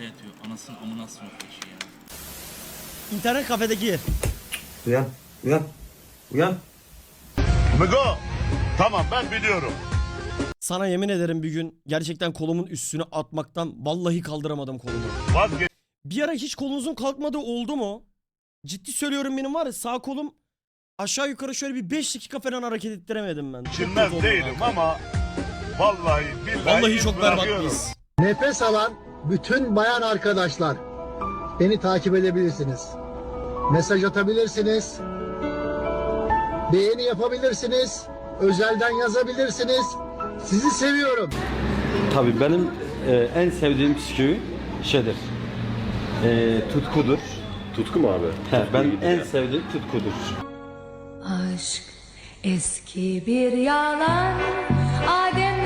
Kırıkla yatıyor. Anasının amına sınıf ya. İnternet kafedeki yer. Uyan, uyan, uyan. Migo. Tamam ben biliyorum. Sana yemin ederim bir gün gerçekten kolumun üstüne atmaktan vallahi kaldıramadım kolumu. Vazgeç. Bir ara hiç kolunuzun kalkmadığı oldu mu? Ciddi söylüyorum benim var ya sağ kolum aşağı yukarı şöyle bir 5 dakika falan hareket ettiremedim ben. Çinmez değilim ama vallahi billahi Vallahi çok berbat? Nefes alan bütün bayan arkadaşlar beni takip edebilirsiniz. Mesaj atabilirsiniz. Beğeni yapabilirsiniz. Özelden yazabilirsiniz. Sizi seviyorum. Tabii benim e, en sevdiğim psikoloji şeydir. E, tutkudur. Tutku mu abi? He, ben en sevdiğim tutkudur. Aşk eski bir yalan Adem'le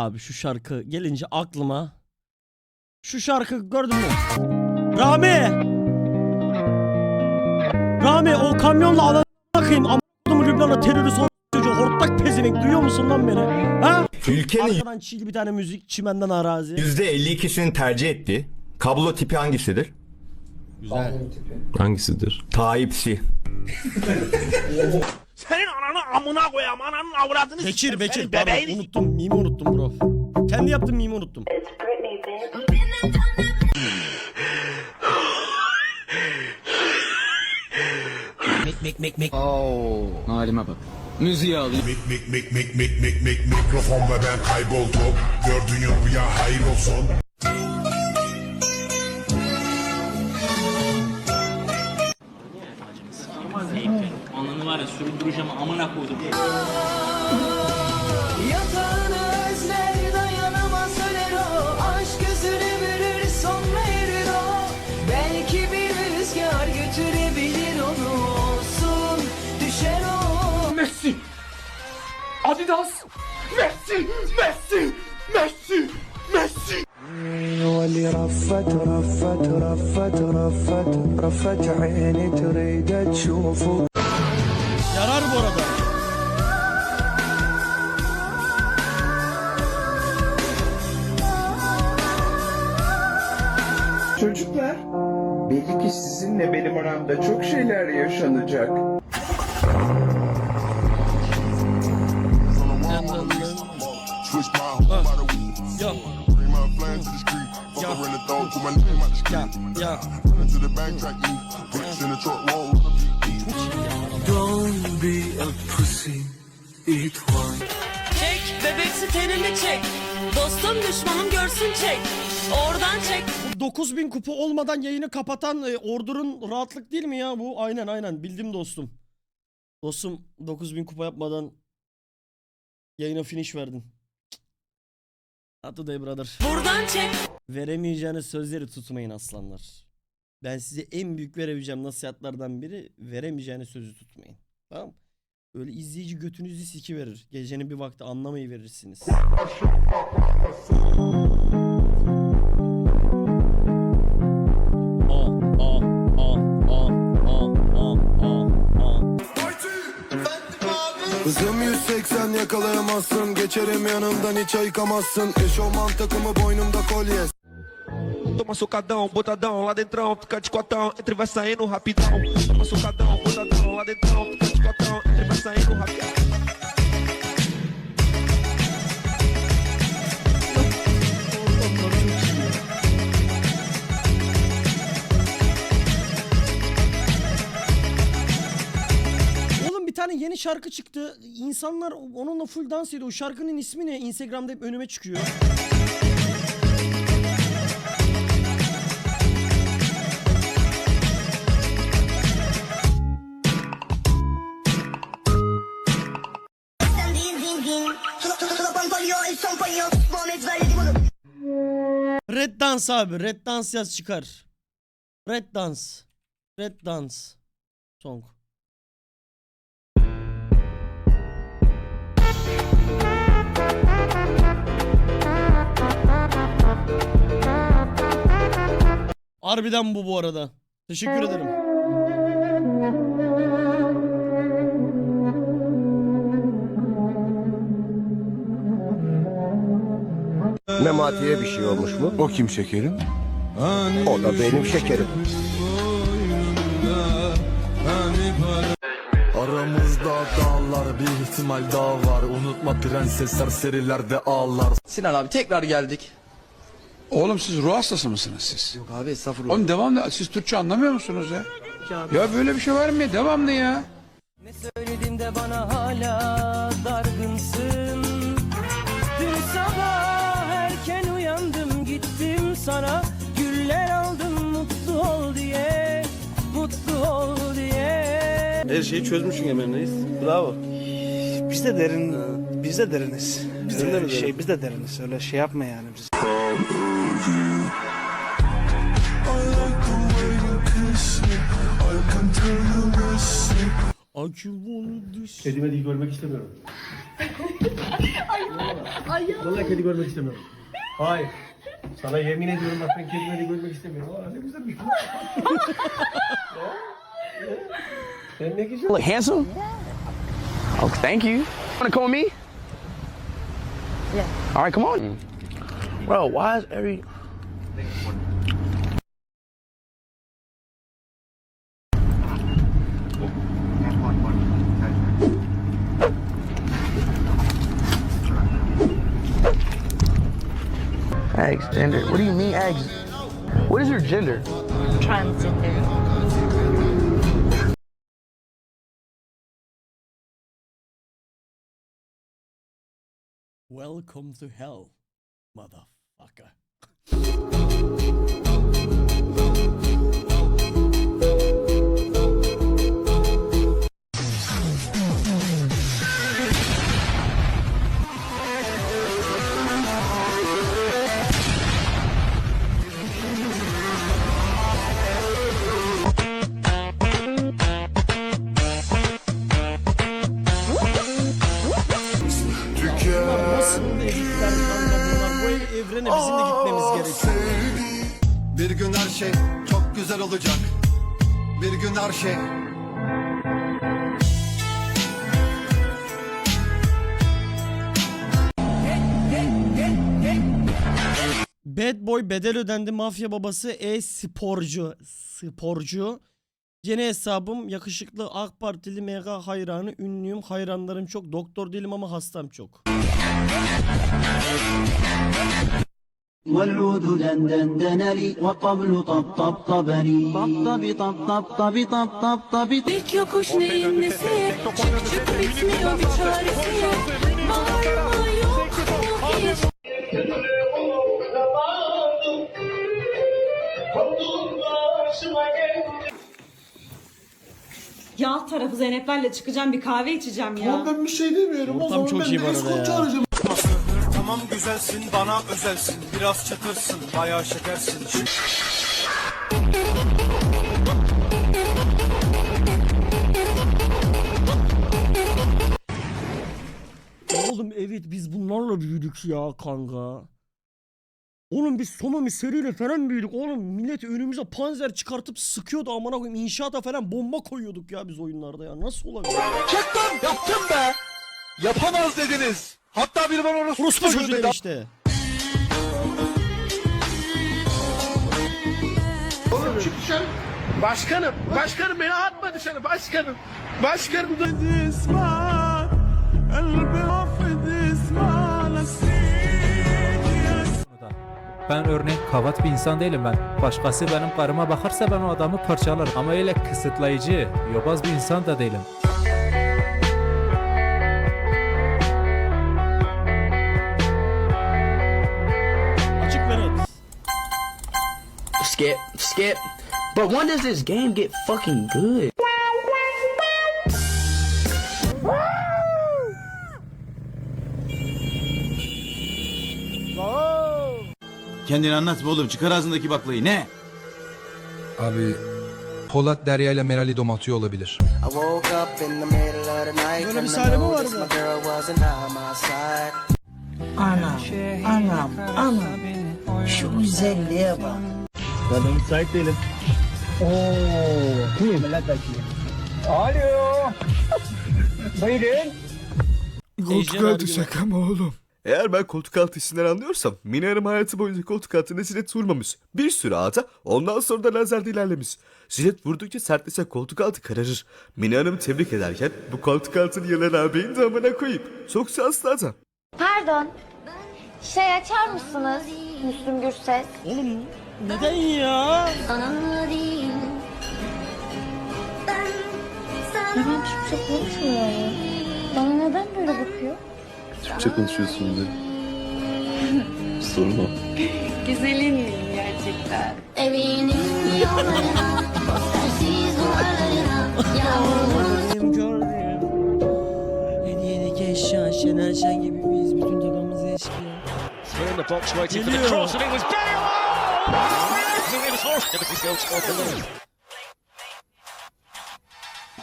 Abi şu şarkı gelince aklıma şu şarkı gördün mü? Rami! Rami o kamyonla alan bakayım amdım Lübnan'a terörist çocuğu hortlak pezevenk duyuyor musun lan beni? Ha? Ülkenin Arkadan çiğli bir tane müzik çimenden arazi. %52'sinin tercih ettiği kablo tipi hangisidir? Güzel. Hangisidir? Tayyipsi. Bekir Bekir pardon unuttum mimi unuttum bro. Kendi yaptığım mimi unuttum. Müziği alayım. Mik mik mik mik mik mik mik mikrofon ve ben kayboldum. Gördüğün yok ya hayır olsun. ananı var ya süründüreceğim amına koydum. Yatağını özler dayanamaz öler o Aşk gözünü verir sonra erir o Belki bir rüzgar götürebilir onu Olsun düşer o Messi. Adidas. Messi. Messi. Messi. Messi. واللي رفت رفت رفت رفت رفت عيني تريد تشوفه Yarar bu arada. Çocuklar, belli ki sizinle benim aramda çok şeyler yaşanacak. Ya. Ya. Ya. Tenini çek Dostum düşmanım görsün çek Oradan çek 9000 kupa olmadan yayını kapatan e, ordunun rahatlık değil mi ya bu? Aynen aynen bildim dostum. Dostum 9000 kupa yapmadan yayına finish verdin. Atı day brother. Buradan çek Veremeyeceğiniz sözleri tutmayın aslanlar. Ben size en büyük verebileceğim nasihatlardan biri veremeyeceğiniz sözü tutmayın. Tamam mı? Öyle izleyici götünüzü siki verir. Gecenin bir vakti anlamayı verirsiniz. Aa, aa, aa, aa, aa, aa, aa, aa. Hızım 180 yakalayamazsın Geçerim yanımdan hiç ayıkamazsın Eşofman takımı boynumda kolye Toma socadão, botadão, lá dentro fica de quatão, entre vai saindo rapidão. Toma socadão, botadão, lá dentro fica de quatão, entre vai saindo rapidão. Bir tane yeni şarkı çıktı. İnsanlar onunla full dans ediyor. O şarkının ismi ne? Instagram'da hep önüme çıkıyor. Red Dance abi. Red Dance yaz çıkar. Red Dance. Red Dance. Song. Harbiden bu bu arada. Teşekkür ederim. Memati'ye bir şey olmuş mu? O kim şekerim? O da benim şekerim. Aramızda dağlar bir ihtimal daha var Unutma prensesler serilerde ağlar Sinan abi tekrar geldik. Oğlum siz ruh hastası mısınız siz? Yok abi estağfurullah. Oğlum devamlı siz Türkçe anlamıyor musunuz ya? Ya böyle bir şey var mı ya? Devamlı ya. Ne söyledin de bana hala dargınsın sana Güller aldım mutlu ol diye Mutlu ol diye Her şeyi çözmüşsün Emre'yiz. Bravo. Biz de derin, biz de deriniz. Biz de mi şey, biz de deriniz. Öyle şey yapma yani biz. Düş. Kedi medi görmek istemiyorum. Vallahi kedi görmek istemiyorum. Hayır. Sana yemin ediyorum bak ben kedi görmek istemiyorum. Aa, ne güzelmiş bu. Sen ne güzel. Look handsome? Oh, thank you. Wanna come with me? Yeah. All right, come on. Bro, why is every... Eggs, gender. What do you mean eggs? What is your gender? Transgender. Welcome to hell, motherfucker. Bir gün her şey çok güzel olacak. Bir gün her şey Bad Boy bedel ödendi mafya babası e-sporcu. Sporcu. Yeni hesabım yakışıklı AK Partili mega hayranı ünlüyüm hayranlarım çok doktor değilim ama hastam çok. والعود دندن دنري وقبل طبطب طبري طبطب طبطب طبطب طبطب طبطب Pek yokuş neyin nesi Küçük bitmiyor bir çaresi Bağırma yok yok hiç Yağ tarafı Zeyneplerle çıkacağım bir kahve içeceğim ya. Ama ben bir şey demiyorum. O zaman çok ben iyi de arada ya. Tamam güzelsin bana özelsin biraz çatırsın bayağı şekersin. Oğlum evet biz bunlarla büyüdük ya kanka. Oğlum biz Sonomi seriyle falan büyüdük. Oğlum millet önümüze panzer çıkartıp sıkıyordu amına koyayım. İnşaata falan bomba koyuyorduk ya biz oyunlarda ya. Nasıl olabilir? Çektim yaptım be. Yapamaz dediniz. Hatta bir bana orası Orospu çocuğu dedi işte. Çık dışarı. Başkanım, başkanım beni atma dışarı başkanım. Başkanım. Ben örneğin kavat bir insan değilim ben. Başkası benim karıma bakarsa ben o adamı parçalarım. Ama öyle kısıtlayıcı, yobaz bir insan da değilim. Skip, skip. But when does this game get fucking good? Kendini anlatma oğlum çıkar ağzındaki baklayı ne? Abi Polat Derya ile Meral'i domatıyor olabilir. Böyle bir sahne mi vardı? Anam, anam, anam. Şu güzelliğe bak. Ben müsait değilim. Oo, kim? Milletvekili. Alo. Buyurun. Koltuk altı şaka mı oğlum? Eğer ben koltuk altı işinden anlıyorsam Mine Hanım hayatı boyunca koltuk altında jilet vurmamış. Bir sürü ağda ondan sonra da lazerde ilerlemiş. Jilet vurdukça sertleşen koltuk altı kararır. Mine Hanım tebrik ederken bu koltuk altını yılan ağabeyin damına koyup çok şanslı adam. Pardon. Şey açar mısınız? Müslüm Gürses. Oğlum neden ya? Ya ben Türkçe konuşmuyorum. Bana neden böyle bakıyor? Türkçe konuşuyorsun bir de. Sorun o. Güzelin miyim gerçekten? Evinin yollarına, sensiz duvarlarına, yağmurun Benim gördüğüm Hediyedeki eşya Şener Şen gibi eşkıya. Geliyor.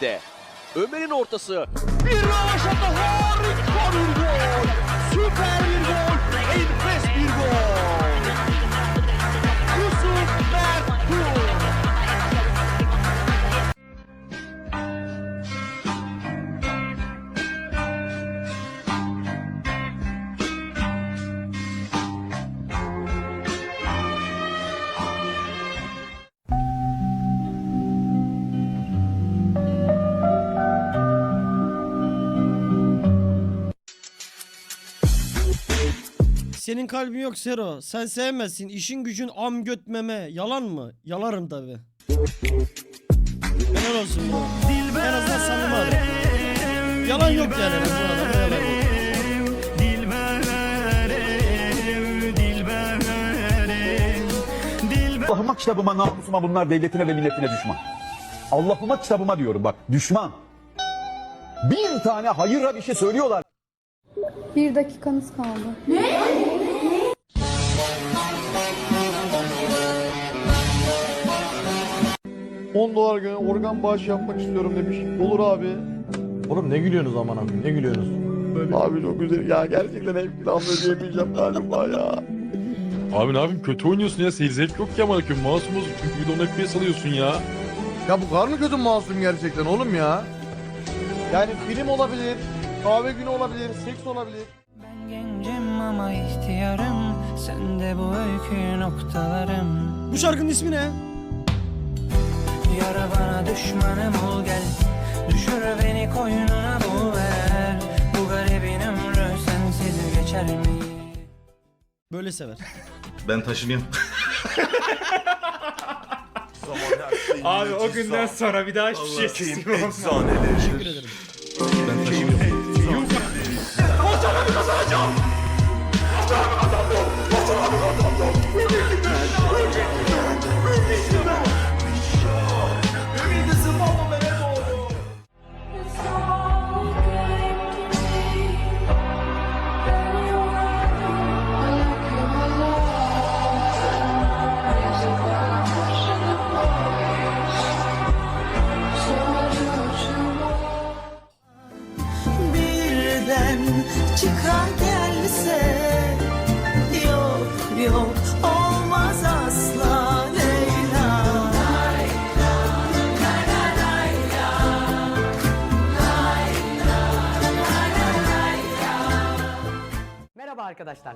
de. Ömer'in ortası. Bir rövaşata harika bir gol. Süper bir gol. Enfes bir gol. Senin kalbin yok Sero. Sen sevmezsin. İşin gücün am götmeme. Yalan mı? Yalarım tabi. Helal olsun bro. En azından samimi adam. Yalan yok yani. Bu adamda yalan yok. Allah'ıma kitabıma namusuma bunlar devletine ve milletine düşman. Allah'ıma kitabıma diyorum bak düşman. Bir tane hayırla bir şey söylüyorlar. Bir dakikanız kaldı. 10 dolar göre organ bağışı yapmak istiyorum demiş. Olur abi. Oğlum ne gülüyorsunuz aman abi ne gülüyorsunuz? Abi çok güzel ya gerçekten ev kiramı ödeyemeyeceğim galiba ya. Abi ne yapayım kötü oynuyorsun ya seyir zevk yok ki ama koyayım. Masumuz bir de FPS alıyorsun ya. Ya bu kadar mı kötü masum gerçekten oğlum ya? Yani film olabilir, kahve günü olabilir, seks olabilir. Ben gencim ama ihtiyarım. Sen de bu öykü noktalarım. Bu şarkının ismi ne? Yara bana düşmanım ol gel. Düşür beni koynuna bu ver. Bu garibin ömrü sensiz geçer mi? Böyle sever. Ben taşınıyorum. Abi o günden sonra bir daha hiçbir şey istemiyorum. Teşekkür ederim.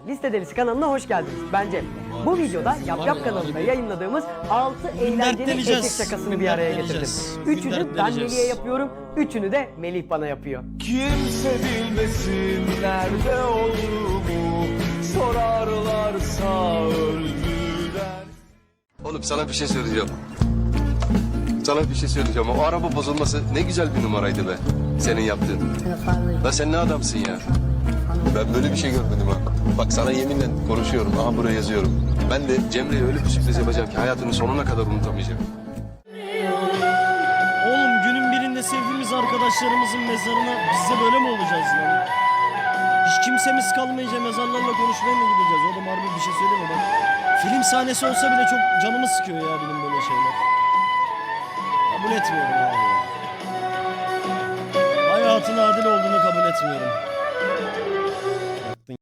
Liste Delisi kanalına hoş geldiniz. Bence bu videoda Yap Yap kanalında yayınladığımız 6 eğlenceli eşek şakasını bir araya getirdim. Üçünü ben. Melih'e yapıyorum, üçünü de Melih bana yapıyor. Kimse bilmesin nerede olduğumu Sorarlarsa öldüler Oğlum sana bir şey söyleyeceğim. Sana bir şey söyleyeceğim. O araba bozulması ne güzel bir numaraydı be. Senin yaptığın. La sen ne adamsın ya. Ben böyle bir şey görmedim ha. Bak sana yeminle konuşuyorum. Aha buraya yazıyorum. Ben de Cemre'ye öyle bir sürpriz yapacağım ki hayatının sonuna kadar unutamayacağım. Oğlum günün birinde sevdiğimiz arkadaşlarımızın mezarına biz de böyle mi olacağız lan? Hiç kimsemiz kalmayınca mezarlarla konuşmaya mı gideceğiz? Oğlum harbi bir şey söyleyeyim mi bak. Film sahnesi olsa bile çok canımı sıkıyor ya benim böyle şeyler. Kabul etmiyorum abi ya. Hayatın adil olduğunu kabul etmiyorum.